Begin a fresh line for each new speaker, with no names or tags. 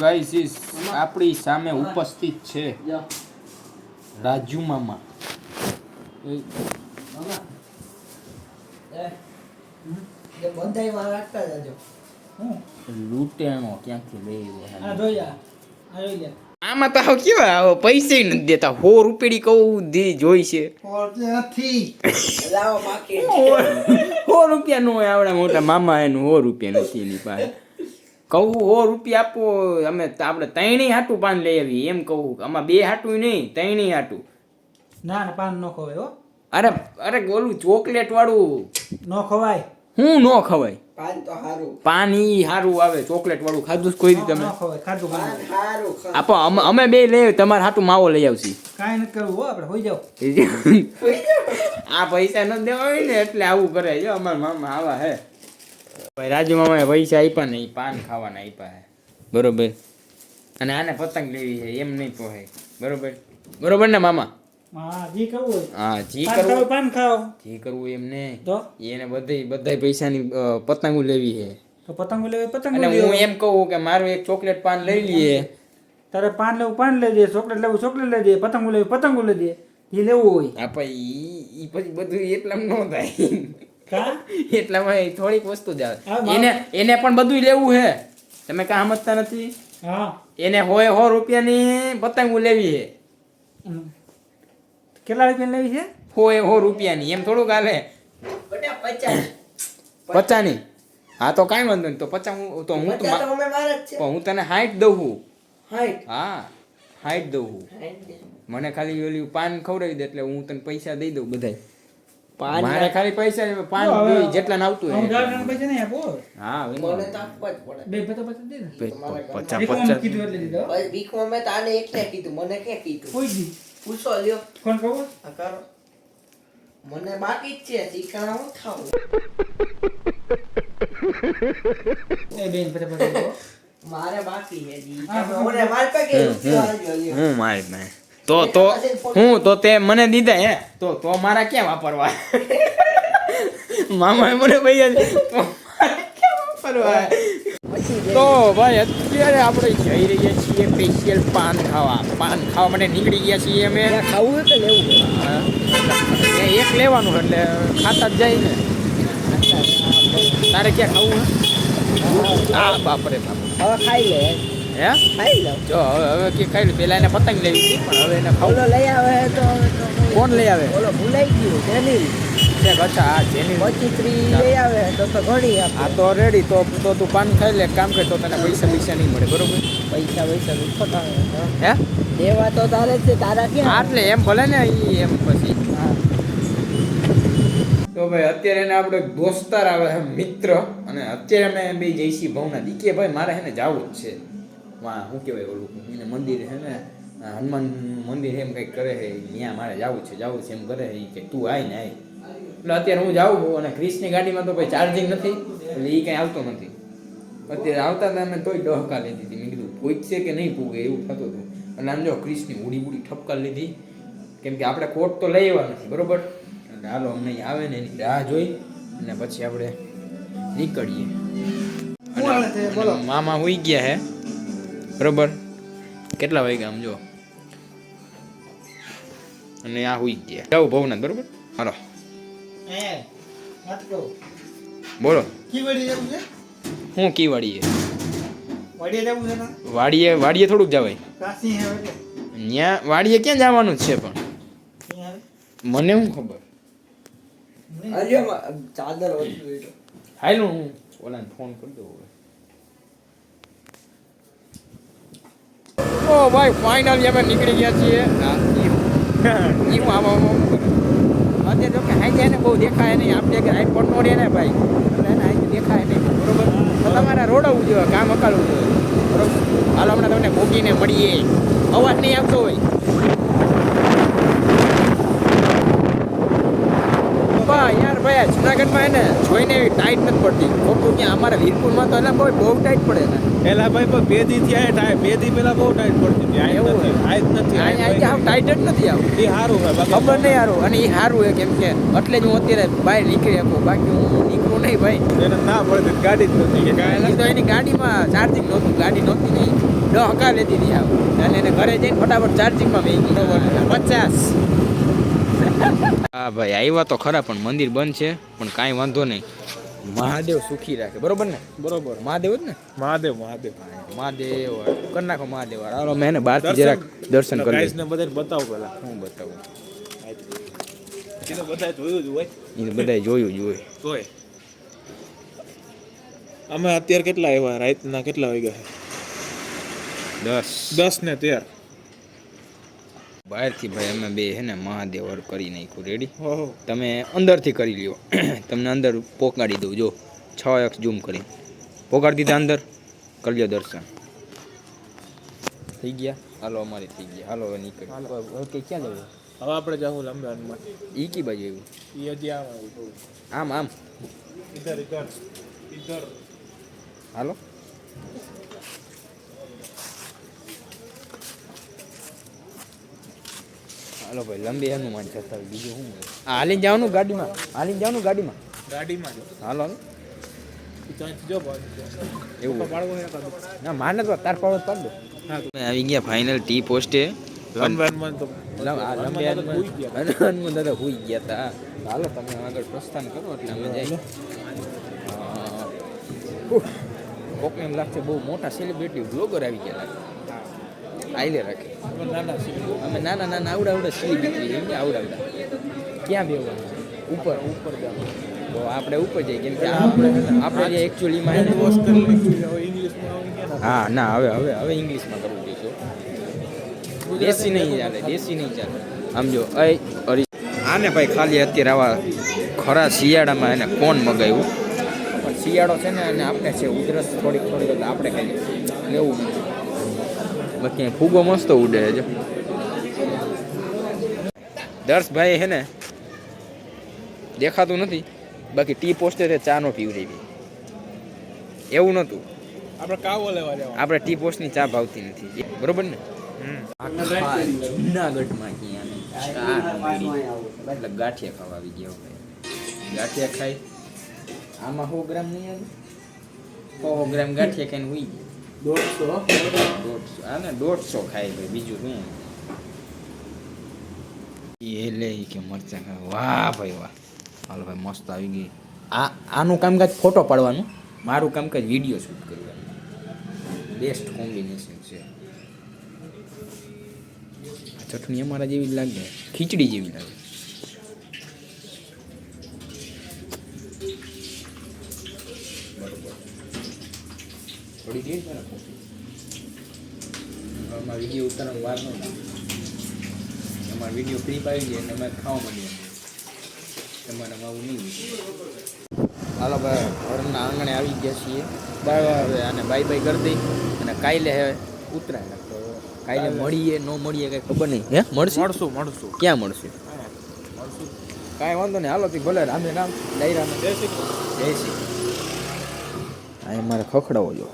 Guys is આપણી સામે ઉપસ્થિત છે. રાજુ મામા. એ
બધાયમાં રાખતા જજો.
લૂંટેણો ક્યાંથી લઈ આમાં તો આવો કેવા? આવો પૈસે નથી દેતા. હો રૂપિયાની કહું દે જોઈ છે. સો રૂપિયા નો હોય આવડા મોટા મામા એનું સો રૂપિયા નથી એની પાસે. કહું હો રૂપિયા આપો. અમે આપણે ત્રણેય હાટું પાન લઈ આવીએ એમ કહું. આમાં બે હાટું નહીં ત્રણેય હાટું.
ના ના પાન ન ખવાય હો.
અરે અરે ઓલું ચોકલેટ વાળું
ન ખવાય.
હું ન ખવાય?
પાન તો હારું.
પાન ઈ સારું આવે ચોકલેટ વાળું ખાધું કોઈ દી
ન
તમે?
ખવાય ખાધું ખાધું
હારું
આપો અમે અમે બે લઈ તમારે હાટું માવો લઈ આવશી.
કાંઈ નથી કરવું હો આપણે હોઈ જાવ
આ પૈસા ન દેવા હોય ને એટલે આવું કરે. જો અમારા મામા આવા હે. ભાઈ રાજુ મામાએ પૈસા આપ્યા ને ઈ પાન ખાવાના આપ્યા હે. બરોબર. અને આને પતંગ લેવી છે એમ નહીં પોહે. બરોબર? બરોબર ને મામા?
હા જી કરવું હોય.
હા જી
પાન ખાવ
કરવું
પાન ખાવ.
જી કરવું એમ ને.
તો?
એને બધી બધા પૈસાની પતંગો લેવી છે
તો પતંગો લેવી પતંગ
અને હું એમ કહું કે મારું એક ચોકલેટ પાન લઈ લઈએ.
તારે પાન લેવું પાન લઈ દે ચોકલેટ લેવું ચોકલેટ લઈ દે પતંગ લેવું પતંગ લઈ દે. એ લેવું હોય.
ઈ પછી બધું એટલામાં ન થાય. એટલામાં થોડીક વસ્તુ જ આવે. એને એને પણ બધું લેવું છે તમે કાં સમજતા નથી? એને હોય સો રૂપિયાની પતંગો લેવી
હે. કેટલા રૂપિયા લેવી છે?
હોય સો રૂપિયાની. એમ થોડુંક હાલે.
બટા
પચાની? હા તો કાંઈ વાંધો નહીં. તો પચા હું તો હું તો હું તને હાઈટ દઉં છું
હાઈટ?
હા હાઈટ દઉં છું મને ખાલી ઓલી પાન ખવડાવી દે એટલે હું તને પૈસા દઈ દઉં બધાય. મારે ખાલી પૈસા પાન
જો હવે-
આવતું હોય
પૈસા નહીં આપો.
હા
મને તો આપવા જ પડે.
બે પચાસ પચાસ દે ને.
પચાસ પચાસ
કીધું એટલે દીધો.
પછી મેં તો એકને કીધું? મને ક્યાં કીધું?
કોઈ દી.
પૂછો લ્યો.
કોણ ખબર
આ કરો. મને બાકી જ છે શીખાણા હું ખાવું
એ બેન પચાસ પચાસ
મારે બાકી છે જી. માર
હું મારી તો તો હું તો તે મને દીધા હે. તો તો મારા ક્યાં વાપરવા? મામાએ મને ભાઈ તો વાપરવા? તો ભાઈ અત્યારે આપણે જઈ રહ્યા છીએ સ્પેશિયલ પાન ખાવા. પાન ખાવા માટે નીકળી ગયા છીએ અમે.
ખાવું કે લેવું.
એક લેવાનું એટલે ખાતા જ જાય ને. તારે ક્યાં ખાવું હે. હા બાપરે બાપ.
હવે ખાઈ લે.
હે?
ખાઈ લો
જો હવે હવે કે ખાઈ લઉં પેલા એને પતંગ લેવી હતી પણ હવે એને ખાવું.
લઈ આવે તો
કોણ લઈ આવે?
ઓલો ભૂલાઈ ગયું જેની
છે અચ્છા હા જેની
પચીસ ત્રીસ લઈ આવે તો તો ઘણી
આ તો રેડી તો તો તું પાન ખાઈ લે કામ કર તો તને પૈસા પૈસા નહીં મળે બરોબર?
પૈસા પૈસા ખોટા
હે?
દેવા તો તારે છે તારા
હા
ક્યાં
એટલે એમ ભલે ને એમ પછી. તો ભાઈ અત્યારે એને આપણે દોસ્તાર આવે છે મિત્ર અને અત્યારે અમે બે જઈશી ભવના દીકે ભાઈ મારે એને જવું જ છે. શું કહેવાય ઓલું એને મંદિર છે ને હનુમાન મંદિર એમ કંઈક કરે છે ત્યાં મારે જવું છે જવું છે એમ કરે છે કે તું આય ને આય. એટલે અત્યારે હું જાઉં છું અને ક્રિશની ગાડીમાં તો ભાઈ ચાર્જિંગ નથી એટલે એ કંઈ આવતો નથી. અત્યારે આવતા હતા અમે તોય ડહકા લીધી હતી મેં કીધું પૂછશે કે નહીં પૂગે એવું થતું હતું. એટલે આમ જો ક્રિશની ઉડી ઉડી ઠપકા લીધી કેમ કે આપણે કોટ તો લઈ આવ્યા નથી બરોબર? એટલે હાલો અમને આવે ને એની રાહ જોઈ અને પછી આપણે નીકળીએ. મામા હોઈ ગયા હે. બરોબર? કેટલા વાગ્યા આમ જો અને આ હોઈ ગયા. જાવ ભવનાથ બરોબર? હાલો. બોલો. હું કી વાડીએ
વડીએ જવું છે ને?
વાડીએ વાડીએ થોડુંક જવાય. ત્યાં વાડીએ ક્યાં જવાનું જ છે પણ? મને શું ખબર? હાલ હું ઓલાને ફોન કરી દઉં ઓ ભાઈ ફાઇનલી અમે નીકળી ગયા છીએ. હા ઈ ઈ હું આમ અત્યારે જો કે હાઈ જાય ને બહુ દેખાય નહીં. આપણે કે હાઈ પણ નો ને ભાઈ. એટલે એને હાઈ દેખાય નહીં. બરોબર? તો તમારે રોડવું જોઈએ કામ અકાળવું જોઈએ. બરોબર? હાલ હમણાં તમને ભોગીને મળીએ. અવાજ નહીં આવતો હોય. આ જુનાગઢમાં એને જોઈને એવી ટાઈટ નથી પડતી. ખોટું ક્યાં અમારા વીરપુરમાં તો એના ભાઈ બહુ ટાઈટ પડે ને.
પેલા ભાઈ પણ બે દી થી આ ટાઈ બે દી પેલા બહુ ટાઈટ પડતી હતી. આ
એવું
નથી આ નથી આ
અહીંયા અહીંયા આમ ટાઈટ જ નથી આવું
એ સારું હોય
ખબર નહીં સારું અને એ સારું છે કેમ કે એટલે જ હું અત્યારે બહાર નીકળી શકું. બાકી હું નીકળું નહીં ભાઈ.
એને ના પડે ગાડી જ નથી કે
તો એની ગાડીમાં ચાર્જિંગ નહોતું ગાડી નહોતી નહીં ડહકા લેતી હતી આવ અને એને ઘરે જઈને ફટાફટ ચાર્જિંગમાં મેં પચાસ. હા ભાઈ આવ્યા તો ખરા પણ મંદિર બંધ છે પણ કાંઈ વાંધો નહીં. મહાદેવ સુખી રાખે બરોબર ને?
બરોબર.
મહાદેવ જ ને?
મહાદેવ મહાદેવ.
મહાદેવ કરી નાખો મહાદેવ. હાલો મેં એને જરાક દર્શન કરી
ને બધાને બતાવો પેલા
હું બતાવું?
એને બધા જોયું જ હોય.
એ તો બધાય જોયું જ હોય.
તોય. અમે અત્યારે કેટલા આવ્યા? રાતના કેટલા વાગ્યા
દસ.
દસ ને તેર.
બહારથી ભાઈ અમે બે હે ને મહાદેવ હર કરી નાખ્યું. રેડી
ઓહો
તમે અંદરથી કરી લ્યો. તમને અંદર પોકાડી દઉં. જો છ એક્સ ઝૂમ કરી પોકાડી દીધા અંદર? કરી લ્યો દર્શન. થઈ ગયા? હાલો અમારે થઈ ગયા. હાલો હવે નીકળી ઓકે ક્યાં જવું?
હવે આપણે જાવું લાંબે હનુમાન
ઈ કી બાજુ એવું
એ હજી આમ
આમ આમ.
ઇધર ઇધર ઇધર
હાલો. હાલો ભાઈ લંબી હનુમાન છે હોય, બીજું શું હા આ હાલીને જવાનું ગાડીમાં. હાલીને જવાનું ગાડીમાં.
ગાડીમાં
હાલો એવું. ના માને તો તાર પાડો પાડ દો. આવી ગયા ફાઇનલ ટી પોસ્ટે.
હનુમાન દાદા હુઈ ગયા.
હતા હાલો તમે આગળ પ્રસ્થાન કરો એટલે અમે જઈએ કોકને એમ લાગશે બહુ મોટા સેલિબ્રિટી બ્લોગર આવી ગયા લાગે આઈલે રાખે.
અમે નાના
અમે નાના નાના આવડા આવડા સેલિબ્રિટી એમને આવડા આવડા. ક્યાં બેવાનું ઉપર
ઉપર
તો આપણે ઉપર જઈએ કેમ કે આપણે આપણે જે એકચ્યુઅલીમાં હા ના હવે હવે હવે ઇંગ્લિશમાં કરવું જોઈશું દેશી નહીં ચાલે દેશી નહીં ચાલે. આમ જો અય અરી આને ભાઈ ખાલી અત્યારે આવા ખરા શિયાળામાં એને કોણ મગાવ્યું? પણ શિયાળો છે ને અને આપણે છે ઉધરસ થોડીક થોડીક આપણે ખાલી લેવું બાકી ખૂબ ફૂગો મસ્ત ઉડે છે. દર્શભાઈ હે ને દેખાતું નથી. બાકી ટી પોસ્ટે તે ચા નો પીવડાવી એવું નહોતું.
આપણે કાવો લેવા જવા
આપણે ટી પોસ્ટની ચા ભાવતી નથી. બરોબર ને? જુનાગઢમાં એટલે ગાંઠિયા ખાવા આવી ગયા ભાઈ. ગાંઠિયા ખાઈ. આમાં સો ગ્રામ નહીં આવે? સો ગ્રામ ગાંઠિયા ખાઈને હોઈ ગયા. દોઢસો? દોઢસો. ને દોઢસો ખાય ભાઈ, બીજું શું? એ લે કે મરચાં ખાય વાહ ભાઈ વાહ. હાલો ભાઈ, મસ્ત આવી ગઈ. આ, આનું કામકાજ ફોટો પાડવાનું? મારું કામકાજ વીડિયો શૂટ કરવાનું. બેસ્ટ કોમ્બિનેશન છે. ચટણી અમારા જેવી જ લાગે. ખીચડી જેવી લાગે. થોડી દે છે ને? અમારા વીડિયો ઉતારવાનું વાર ન લાગે અમારા વીડિયો ફ્રી પાડી દે અને અમારે ખાવા મળીએ તમારે આવું નહીં હાલો ભાઈ ઘરના આંગણે આવી ગયા છીએ. બાય હવે અને બાય બાય કરી દઈ. અને કાલે હવે ઉતરાય તો કાલે મળીએ ન મળીએ કઈ ખબર નહીં. હે મળશે?
મળશું મળશું.
ક્યાં મળશે?
મળશું
કાંઈ વાંધો નહીં. હાલો તી ભલે રામે રામ. ડાયરામાં.
જય શ્રી
જય શ્રી આ મારે ખખડાવો જો.